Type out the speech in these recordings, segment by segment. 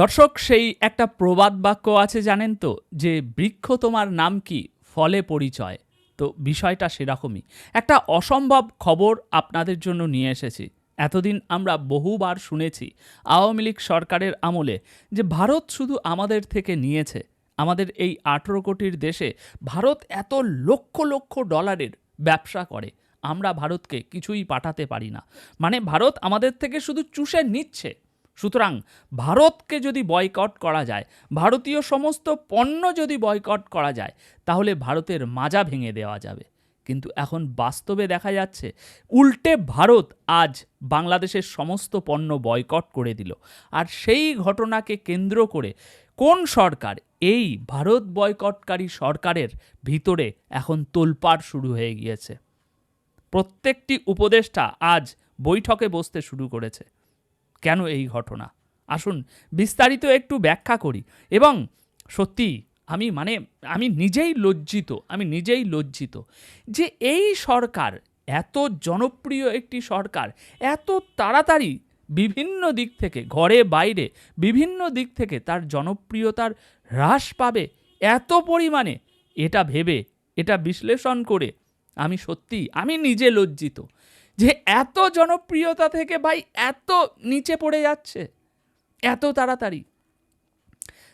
দর্শক, সেই একটা প্রবাদ বাক্য আছে জানেন তো, যে বৃক্ষ তোমার নাম কি? ফলে পরিচয়। তো বিষয়টা সেরকমই। একটা অসম্ভব খবর আপনাদের জন্য নিয়ে এসেছি। এতদিন আমরা বহুবার শুনেছি আওয়ামী লীগ সরকারের আমলে যে ভারত শুধু আমাদের থেকে নিয়েছে। আমাদের এই আঠেরো কোটির দেশে ভারত এত লক্ষ লক্ষ ডলারের ব্যবসা করে। আমরা ভারতকে কিছুই পাঠাতে পারি না। মানে ভারত আমাদের থেকে শুধু চুষে নিচ্ছে। সুতরাং ভারতকে যদি বয়কট করা যায়, ভারতীয় সমস্ত পণ্য যদি বয়কট করা যায়, তাহলে ভারতের মাজা ভেঙে দেওয়া যাবে। কিন্তু এখন বাস্তবে দেখা যাচ্ছে, উল্টে ভারত আজ বাংলাদেশের সমস্ত পণ্য বয়কট করে দিল। আর সেই ঘটনাকে কেন্দ্র করে কোন সরকার? এই ভারত বয়কটকারী সরকারের ভিতরে এখন তোলপাড় শুরু হয়ে গিয়েছে। প্রত্যেকটি উপদেষ্টা আজ বৈঠকে বসতে শুরু করেছে। কেন এই ঘটনা? আসুন বিস্তারিত একটু ব্যাখ্যা করি। এবং সত্যি আমি মানে আমি নিজেই লজ্জিত, আমি নিজেই লজ্জিত যে এই সরকার, এত জনপ্রিয় একটি সরকার, এত তাড়াতাড়ি বিভিন্ন দিক থেকে, ঘরে বাইরে বিভিন্ন দিক থেকে তার জনপ্রিয়তার হ্রাস পাবে এত পরিমাণে, এটা ভেবে, এটা বিশ্লেষণ করে আমি সত্যি আমি নিজে লজ্জিত। যে এত জনপ্রিয়তা থেকে ভাই এত নিচে পড়ে যাচ্ছে, এত তাড়াতাড়ি।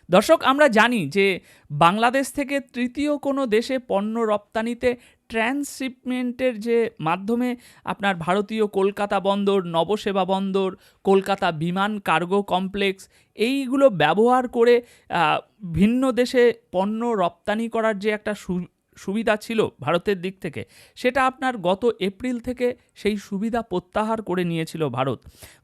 দর্শক, আমরা জানি যে বাংলাদেশ থেকে তৃতীয় কোনো দেশে পণ্য রপ্তানিতে ট্রান্সশিপমেন্টের যে মাধ্যমে আপনার ভারতীয় কলকাতা বন্দর, নবসেবা বন্দর, কলকাতা বিমান কার্গো কমপ্লেক্স, এইগুলো ব্যবহার করে ভিন্ন দেশে পণ্য রপ্তানি করার যে একটা সুবিধা ছিল ভারতের দিক থেকে। সেটা আপনার গত এপ্রিল থেকে সেই সুবিধা প্রত্যাহার করে নিয়েছিল ভারত।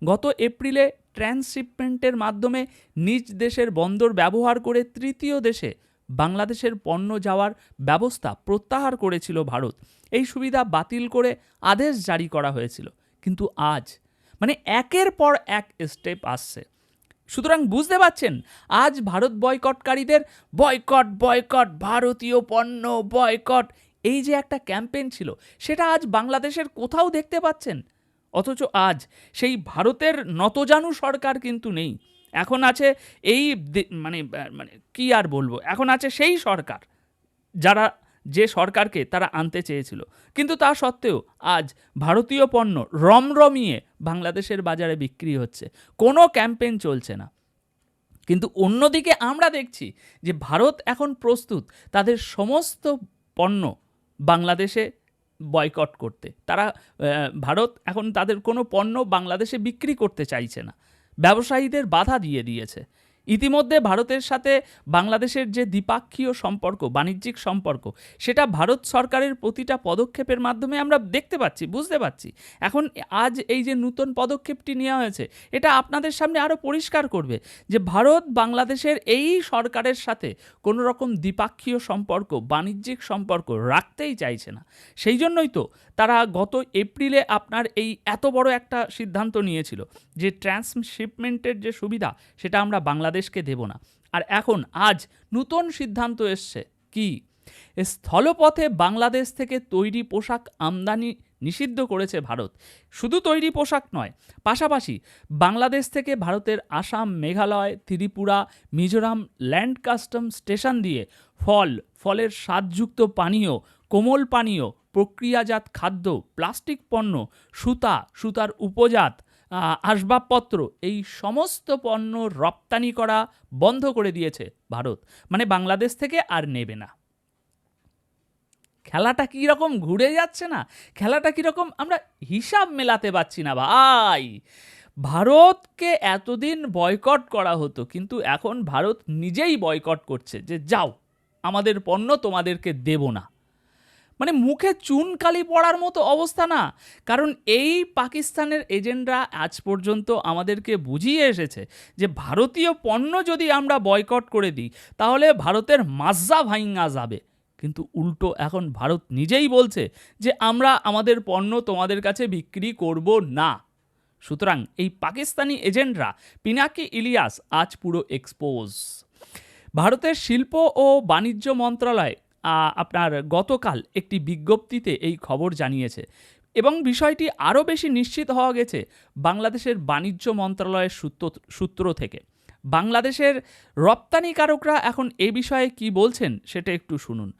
গত এপ্রিলে ট্রান্সশিপমেন্টের মাধ্যমে নিজ দেশের বন্দর ব্যবহার করে তৃতীয় দেশে বাংলাদেশের পণ্য যাওয়ার ব্যবস্থা প্রত্যাহার করেছিল ভারত। এই সুবিধা বাতিল করে আদেশ জারি করা হয়েছিল। কিন্তু আজ মানে একের পর এক স্টেপ আসছে। সুতরাং বুঝতে পারছেন, আজ ভারত বয়কটকারীদের বয়কট বয়কট, ভারতীয় পণ্য, বয়কট, এই যে একটা ক্যাম্পেইন ছিল, সেটা আজ বাংলাদেশের কোথাও দেখতে পাচ্ছেন? অথচ আজ সেই ভারতের নতজানু সরকার কিন্তু নেই। এখন আছে এই মানে মানে কি আর বলব? এখন আছে সেই সরকার, যারা যে সরকারকে তারা আনতে চেয়েছিল। কিন্তু তা সত্ত্বেও আজ ভারতীয় পণ্য রমরমিয়ে বাংলাদেশের বাজারে বিক্রি হচ্ছে। কোনো ক্যাম্পেইন চলছে না। কিন্তু অন্যদিকে আমরা দেখছি যে ভারত এখন প্রস্তুত তাদের সমস্ত পণ্য বাংলাদেশে বয়কট করতে। তারা ভারত এখন তাদের কোনো পণ্য বাংলাদেশে বিক্রি করতে চাইছে না। ব্যবসায়ীদের বাধা দিয়ে দিয়েছে। ইতিমধ্যে ভারতের সাথে বাংলাদেশের যে দ্বিপাক্ষীয় সম্পর্ক, বাণিজ্যিক সম্পর্ক, সেটা ভারত সরকারের প্রতিটা পদক্ষেপের মাধ্যমে আমরা দেখতে পাচ্ছি, বুঝতে পারছি। এখন আজ এই যে নূতন পদক্ষেপটি নেওয়া হয়েছে, এটা আপনাদের সামনে আরও পরিষ্কার করবে যে ভারত বাংলাদেশের এই সরকারের সাথে কোনো রকম দ্বিপাক্ষীয় সম্পর্ক, বাণিজ্যিক সম্পর্ক রাখতেই চাইছে না। সেই জন্যই তো তারা গত এপ্রিলে আপনার এই এত বড় একটা সিদ্ধান্ত নিয়েছিল যে ট্রান্সশিপমেন্টের যে সুবিধা, সেটা আমরা বাংলাদেশকে দেব না। আর এখন আজ নতুন সিদ্ধান্ত এসছে। কি? স্থলপথে বাংলাদেশ থেকে তৈরি পোশাক আমদানি নিষিদ্ধ করেছে ভারত। শুধু তৈরি পোশাক নয়, পাশাপাশি বাংলাদেশ থেকে ভারতের Assam, Meghalaya, Tripura, Mizoram land custom station দিয়ে ফল, ফলের স্বাদযুক্ত পানীয়, কোমল পানীয়, প্রক্রিয়াজাত খাদ্য, প্লাস্টিক পণ্য, সুতা, সুতার উপজাত আসবাবপত্র, এই সমস্ত পণ্য রপ্তানি করা বন্ধ করে দিয়েছে ভারত। মানে বাংলাদেশ থেকে আর নেবে না। খেলাটা কীরকম ঘুরে যাচ্ছে না? খেলাটা কীরকম আমরা হিসাব মেলাতে পারছি না ভাই। ভারতকে এতদিন বয়কট করা হতো, কিন্তু এখন ভারত নিজেই বয়কট করছে যে যাও, আমাদের পণ্য তোমাদেরকে দেব না। মানে মুখে চুনকালি পড়ার মতো অবস্থা না। কারণ এই পাকিস্তানের এজেন্টরা আজ পর্যন্ত আমাদেরকে বুঝিয়ে এসেছে যে ভারতীয় পণ্য যদি আমরা বয়কট করে দিই, তাহলে ভারতের মাজ্জা ভাইঙ্গা যাবে। কিন্তু উল্টো এখন ভারত নিজেই বলছে যে আমরা আমাদের পণ্য তোমাদের কাছে বিক্রি করব না। সুতরাং এই পাকিস্তানি এজেন্টরা পিনাকি ইলিয়াস আজ পুরো এক্সপোজ ভারতের শিল্প ও বাণিজ্য মন্ত্রণালয় আপনার গতকাল একটি বিজ্ঞপ্তিতে এই খবর জানিয়েছে। এবং বিষয়টি আরও বেশি নিশ্চিত হওয়া গেছে বাংলাদেশের বাণিজ্য মন্ত্রণালয়ের সূত্র সূত্র থেকে। বাংলাদেশের রপ্তানিকারকরা এখন এ বিষয়ে কি বলছেন সেটা একটু শুনুন।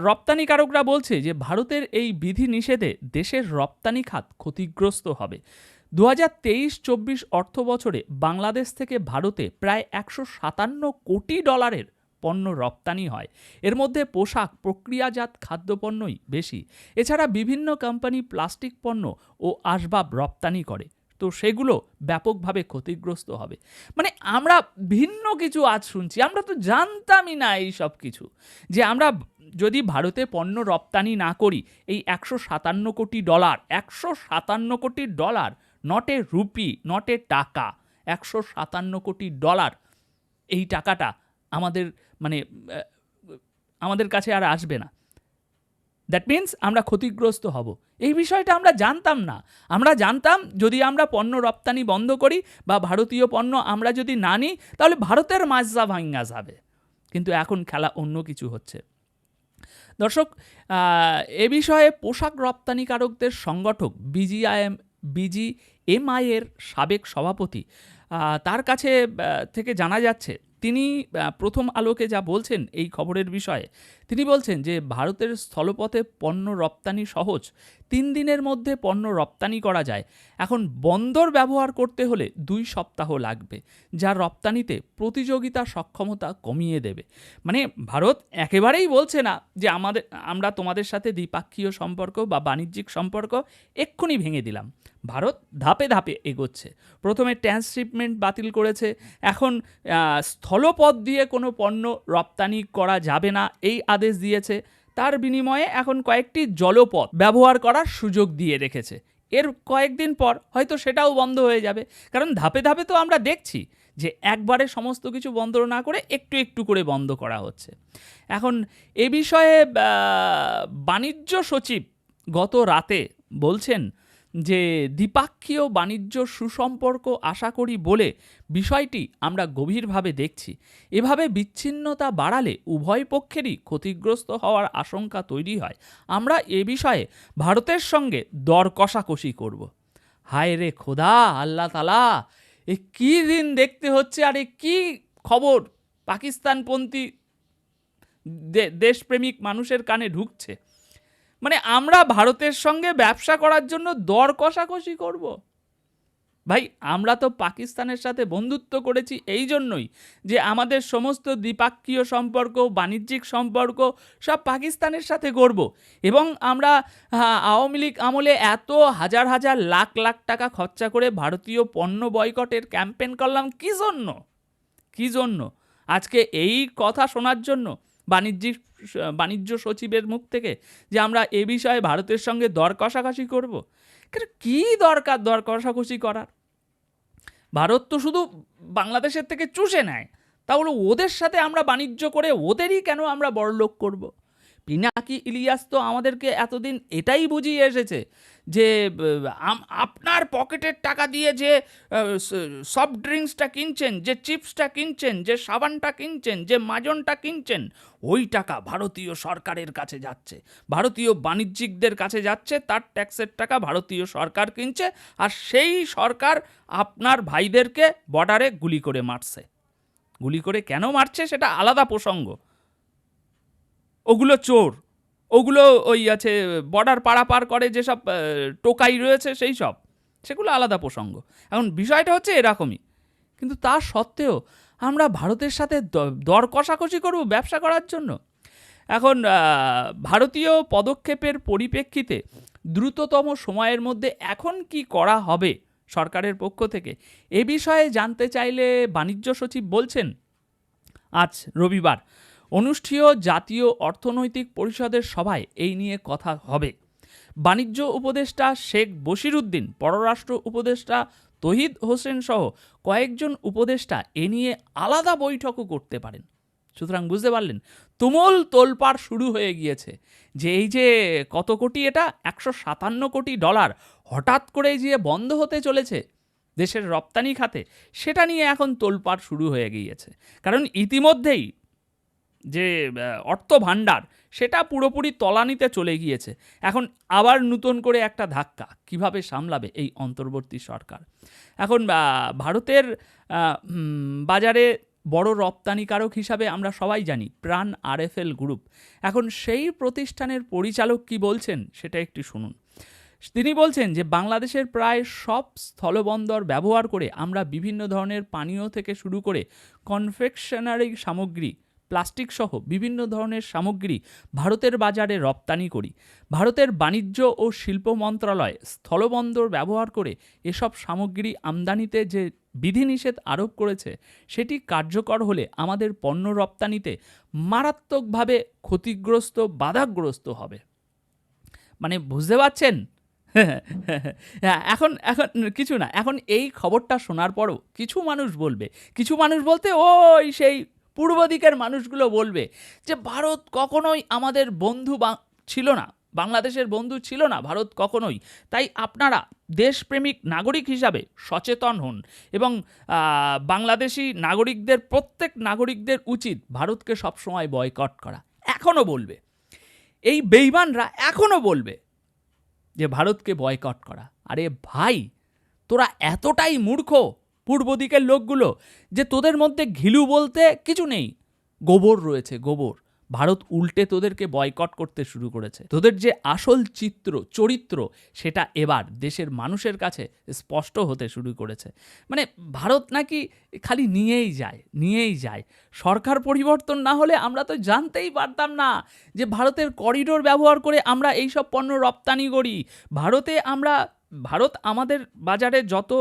রপ্তানিকারকরা বলছে যে ভারতের এই বিধি নিষেধে দেশের রপ্তানি খাত ক্ষতিগ্রস্ত হবে। দু হাজার তেইশ চব্বিশ অর্থ বছরে বাংলাদেশ থেকে ভারতে প্রায় একশো সাতান্ন কোটি ডলারের পণ্য রপ্তানি হয়। এর মধ্যে পোশাক, প্রক্রিয়াজাত খাদ্যপণ্যই বেশি। এছাড়া বিভিন্ন কোম্পানি প্লাস্টিক পণ্য ও আসবাব রপ্তানি করে। তো সেগুলো ব্যাপকভাবে ক্ষতিগ্রস্ত হবে। মানে আমরা ভিন্ন কিছু আজ শুনছি, আমরা তো জানতামই না এই সব কিছু। যে আমরা যদি ভারতে পণ্য রপ্তানি না করি, এই একশো সাতান্ন কোটি ডলার, একশো সাতান্ন কোটি ডলার, নটে রুপি, নটে টাকা, একশো সাতান্ন কোটি ডলার, এই টাকাটা আমাদের মানে আমাদের কাছে আর আসবে না। দ্যাট মিন্স আমরা ক্ষতিগ্রস্ত হব। এই বিষয়টা আমরা জানতাম না। আমরা জানতাম যদি আমরা পণ্য রপ্তানি বন্ধ করি বা ভারতীয় পণ্য আমরা যদি না নিই, তাহলে ভারতের মাজা ভাঙ্গা যাবে। কিন্তু এখন খেলা অন্য কিছু হচ্ছে। দর্শক এ বিষয়ে পোশাক রপ্তানিকারকদের সংগঠক বিজিআইএম বিজি এমআই এর সাবেক সভাপতি তার কাছে থেকে জানা যাচ্ছে তিনি প্রথম আলোকে যা বলছেন এই খবরের বিষয়ে, তিনি বলছেন যে ভারতের স্থলপথে পণ্য রপ্তানি সহজ তিন দিনের মধ্যে পণ্য রপ্তানি করা যায়। এখন বন্দর ব্যবহার করতে হলে দুই সপ্তাহ লাগবে, যা রপ্তানিতে প্রতিযোগিতা সক্ষমতা কমিয়ে দেবে। মানে ভারত একেবারেই বলছে না যে আমাদের, আমরা তোমাদের সাথে দ্বিপাক্ষীয় সম্পর্ক বা বাণিজ্যিক সম্পর্ক এক্ষুনি ভেঙে দিলাম। ভারত ধাপে ধাপে এগোচ্ছে। প্রথমে ট্রান্সশিপমেন্ট বাতিল করেছে। এখন স্থলপথ দিয়ে কোনো পণ্য রপ্তানি করা যাবে না, এই আদেশ দিয়েছে। তার বিনিময়ে এখন কয়েকটি জলপথ ব্যবহার করার সুযোগ দিয়ে রেখেছে। এর কয়েকদিন পর হয়তো সেটাও বন্ধ হয়ে যাবে। কারণ ধাপে ধাপে তো আমরা দেখছি যে একবারে সমস্ত কিছু বন্ধ না করে একটু একটু করে বন্ধ করা হচ্ছে। এখন এ বিষয়ে বাণিজ্য সচিব গত রাতে বলছেন যে দ্বিপাক্ষীয় বাণিজ্য সুসম্পর্ক আশা করি বলে বিষয়টি আমরা গভীরভাবে দেখছি। এভাবে বিচ্ছিন্নতা বাড়ালে উভয় পক্ষেরই ক্ষতিগ্রস্ত হওয়ার আশঙ্কা তৈরি হয়। আমরা এ বিষয়ে ভারতের সঙ্গে দর কষাকষি করব। হায় রে খোদা, আল্লাহ তালা, এ কী দিন দেখতে হচ্ছে আর এ কী খবর? পাকিস্তানপন্থী দেশপ্রেমিক মানুষের কানে ঢুকছে। মানে আমরা ভারতের সঙ্গে ব্যবসা করার জন্য দর কষাকষি করব। ভাই, আমরা তো পাকিস্তানের সাথে বন্ধুত্ব করেছি এই জন্যই যে আমাদের সমস্ত দ্বিপাক্ষীয় সম্পর্ক, বাণিজ্যিক সম্পর্ক সব পাকিস্তানের সাথে করব এবং আমরা আওয়ামী লীগ আমলে এত হাজার হাজার লাখ লাখ টাকা খরচা করে ভারতীয় পণ্য বয়কটের ক্যাম্পেন করলাম, কী জন্য? কী জন্য? আজকে এই কথা শোনার জন্য বাণিজ্যিক বাণিজ্য সচিবের মুখ থেকে যে আমরা এ বিষয়ে ভারতের সঙ্গে দর কষাকষি করব। কি দরকার, দর কষাকষি করার? ভারত তো শুধু বাংলাদেশের থেকে চুষে নেয়। তাহলে ওদের সাথে আমরা বাণিজ্য করে ওদেরই কেন আমরা বড়লোক করব? পিনাকি ইলিয়াস তো আমাদেরকে এতদিন এটাই বুঝিয়ে এসেছে যে আপনার পকেটের টাকা দিয়ে যে সফট ড্রিঙ্কসটা কিনছেন, যে চিপসটা কিনছেন, যে সাবানটা কিনছেন, যে মাজনটা কিনছেন, ওই টাকা ভারতীয় সরকারের কাছে যাচ্ছে। ভারতীয় বাণিজ্যিকদের কাছে যাচ্ছে, তার ট্যাক্সের টাকা ভারতীয় সরকার কিনছে আর সেই সরকার আপনার ভাইদেরকে বর্ডারে গুলি করে মারছে। গুলি করে কেন মারছে সেটা আলাদা প্রসঙ্গ। ওগুলো চোর। ওগুলো ওই আছে বর্ডার পারাপার করে যেসব টোকাই রয়েছে সেই সব, সেগুলো আলাদা প্রসঙ্গ। এখন বিষয়টা হচ্ছে এরকমই। কিন্তু তা সত্ত্বেও আমরা ভারতের সাথে দর কষাকষি করব ব্যবসা করার জন্য। এখন ভারতীয় পদক্ষেপের পরিপ্রেক্ষিতে দ্রুততম সময়ের মধ্যে এখন কি করা হবে সরকারের পক্ষ থেকে, এ বিষয়ে জানতে চাইলে বাণিজ্য সচিব বলছেন, আজ রবিবার। অনুষ্ঠেয় জাতীয় অর্থনৈতিক পরিষদের সভায় এই নিয়ে কথা হবে। বাণিজ্য উপদেষ্টা শেখ বশিরুদ্দিন, পররাষ্ট্র উপদেষ্টা তহিদ হোসেন সহ কয়েকজন উপদেষ্টা এ নিয়ে আলাদা বৈঠকও করতে পারেন। সুতরাং বুঝতে পারলেন, তুমুল তোলপাড় শুরু হয়ে গিয়েছে যে এই যে কত কোটি এটা? একশো সাতান্ন কোটি ডলার হঠাৎ করে যে বন্ধ হতে চলেছে দেশের রপ্তানি খাতে, সেটা নিয়ে এখন তোলপাড় শুরু হয়ে গিয়েছে। কারণ ইতিমধ্যেই যে অর্থ ভাণ্ডার সেটা পুরোপুরি তলানিতে চলে গিয়েছে। এখন আবার নতুন করে একটা ধাক্কা, কীভাবে সামলাবে এই অন্তর্বর্তী সরকার? এখন ভারতের বাজারে বড় রপ্তানিকারক হিসাবে আমরা সবাই জানি, প্রাণ আরএফএল গ্রুপ। এখন সেই প্রতিষ্ঠানের পরিচালক কি বলছেন, সেটা একটু শুনুন। তিনি বলছেন যে, বাংলাদেশের প্রায় সব স্থলবন্দর ব্যবহার করে আমরা বিভিন্ন ধরনের পানীয় থেকে শুরু করে কনফেকশনারি সামগ্রী প্লাস্টিক সহ বিভিন্ন ধরনের সামগ্রী ভারতের বাজারে রপ্তানি করি। ভারতের বাণিজ্য ও শিল্প মন্ত্রণালয় স্থলবন্দর ব্যবহার করে এসব সামগ্রী আমদানিতে যে বিধিনিষেধ আরোপ করেছে, সেটি কার্যকর হলে আমাদের পণ্য রপ্তানিতে মারাত্মকভাবে ক্ষতিগ্রস্ত, বাধাগ্রস্ত হবে। মানে বুঝতে পারছেন? এখন এখন কিছু না, এখন এই খবরটা শোনার পরও কিছু মানুষ বলবে। কিছু মানুষ বলতে, ওই সেই পূর্ব দিকের মানুষগুলো বলবে যে ভারত কখনোই আমাদের বন্ধু ছিল না, বাংলাদেশের বন্ধু ছিল না ভারত কখনোই। তাই আপনারা দেশপ্রেমিক নাগরিক হিসাবে সচেতন হন এবং বাংলাদেশি নাগরিকদের, প্রত্যেক নাগরিকদের উচিত ভারতকে সবসময় বয়কট করা। এখনও বলবে। এই বেইমানরা এখনও বলবে যে ভারতকে বয়কট করা। আরে ভাই, তোরা এতটাই মূর্খ পূর্ব দিকের লোকগুলো যে তোদের মধ্যে ঘিলু বলতে কিছু নেই। গোবর রয়েছে, গোবর। ভারত উল্টে তোদেরকে বয়কট করতে শুরু করেছে। তোদের যে আসল চিত্র, চরিত্র, সেটা এবার দেশের মানুষের কাছে স্পষ্ট হতে শুরু করেছে। মানে ভারত নাকি খালি নিয়েই যায় নিয়েই যায়। সরকার পরিবর্তন না হলে আমরা তো জানতেই পারতাম না যে ভারতের করিডোর ব্যবহার করে আমরা এই সব পণ্য রপ্তানি করি। ভারতে আমরা, ভারত আমাদের বাজারে যত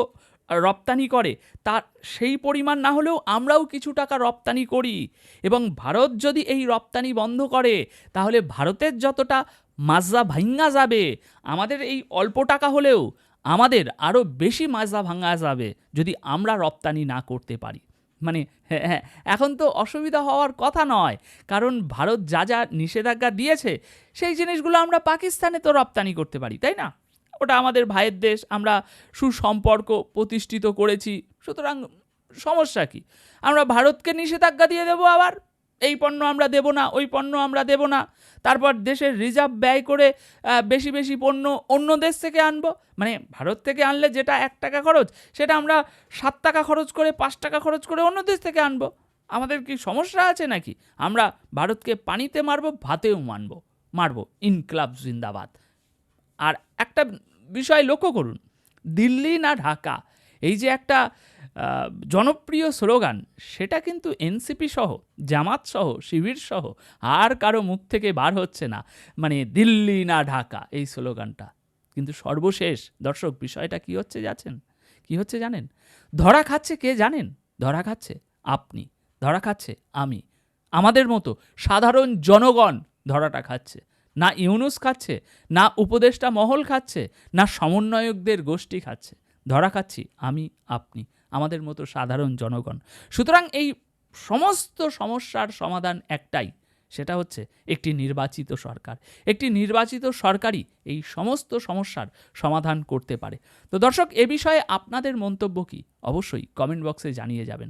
রপ্তানি করে, তার সেই পরিমাণ না হলেও আমরাও কিছু টাকা রপ্তানি করি। এবং ভারত যদি এই রপ্তানি বন্ধ করে, তাহলে ভারতের যতটা মাজা ভাঙ্গা যাবে, আমাদের এই অল্প টাকা হলেও আমাদের আরও বেশি মাজা ভাঙা যাবে, যদি আমরা রপ্তানি না করতে পারি। মানে হ্যাঁ হ্যাঁ এখন তো অসুবিধা হওয়ার কথা নয়, কারণ ভারত যা যা নিষেধাজ্ঞা দিয়েছে, সেই জিনিসগুলো আমরা পাকিস্তানে তো রপ্তানি করতে পারি, তাই না? ওটা আমাদের ভাইয়ের দেশ, আমরা সুসম্পর্ক প্রতিষ্ঠিত করেছি। সুতরাং সমস্যা কি? আমরা ভারতকে নিষেধাজ্ঞা দিয়ে দেবো আবার? এই পণ্য আমরা দেব না, ওই পণ্য আমরা দেব না। তারপর দেশের রিজার্ভ ব্যয় করে বেশি বেশি পণ্য অন্য দেশ থেকে আনব। মানে ভারত থেকে আনলে যেটা এক টাকা খরচ, সেটা আমরা সাত টাকা খরচ করে, পাঁচ টাকা খরচ করে অন্য দেশ থেকে আনব। আমাদের কি সমস্যা আছে নাকি? আমরা ভারতকে পানিতে মারবো, ভাতেও মানবো, মারবো। ইনকলাব জিন্দাবাদ। আর একটা বিষয় লক্ষ্য করুন, দিল্লি না ঢাকা, এই যে একটা জনপ্রিয় স্লোগান, সেটা কিন্তু এনসিপি সহ, জামাত সহ, শিবির সহ, আর কারও মুখ থেকে বার হচ্ছে না। মানে দিল্লি না ঢাকা, এই স্লোগানটা। কিন্তু সর্বশেষ, দর্শক, বিষয়টা কি হচ্ছে যাচ্ছেন কি হচ্ছে জানেন? ধরা খাচ্ছে কে জানেন? ধরা খাচ্ছে আপনি, ধরা খাচ্ছে আমি। আমাদের মতো সাধারণ জনগণ ধরাটা খাচ্ছে। না ইউনুস খাচ্ছে, না উপদেষ্টা মহল খাচ্ছে, না সমন্বয়কদের গোষ্ঠী খাচ্ছে। ধরা খাচ্ছি আমি, আপনি, আমাদের মতো সাধারণ জনগণ। সুতরাং এই সমস্ত সমস্যার সমাধান একটাই, সেটা হচ্ছে একটি নির্বাচিত সরকার। একটি নির্বাচিত সরকারই এই সমস্ত সমস্যার সমাধান করতে পারে। তো দর্শক, এ বিষয়ে আপনাদের মন্তব্য কি? অবশ্যই কমেন্ট বক্সে জানিয়ে যাবেন।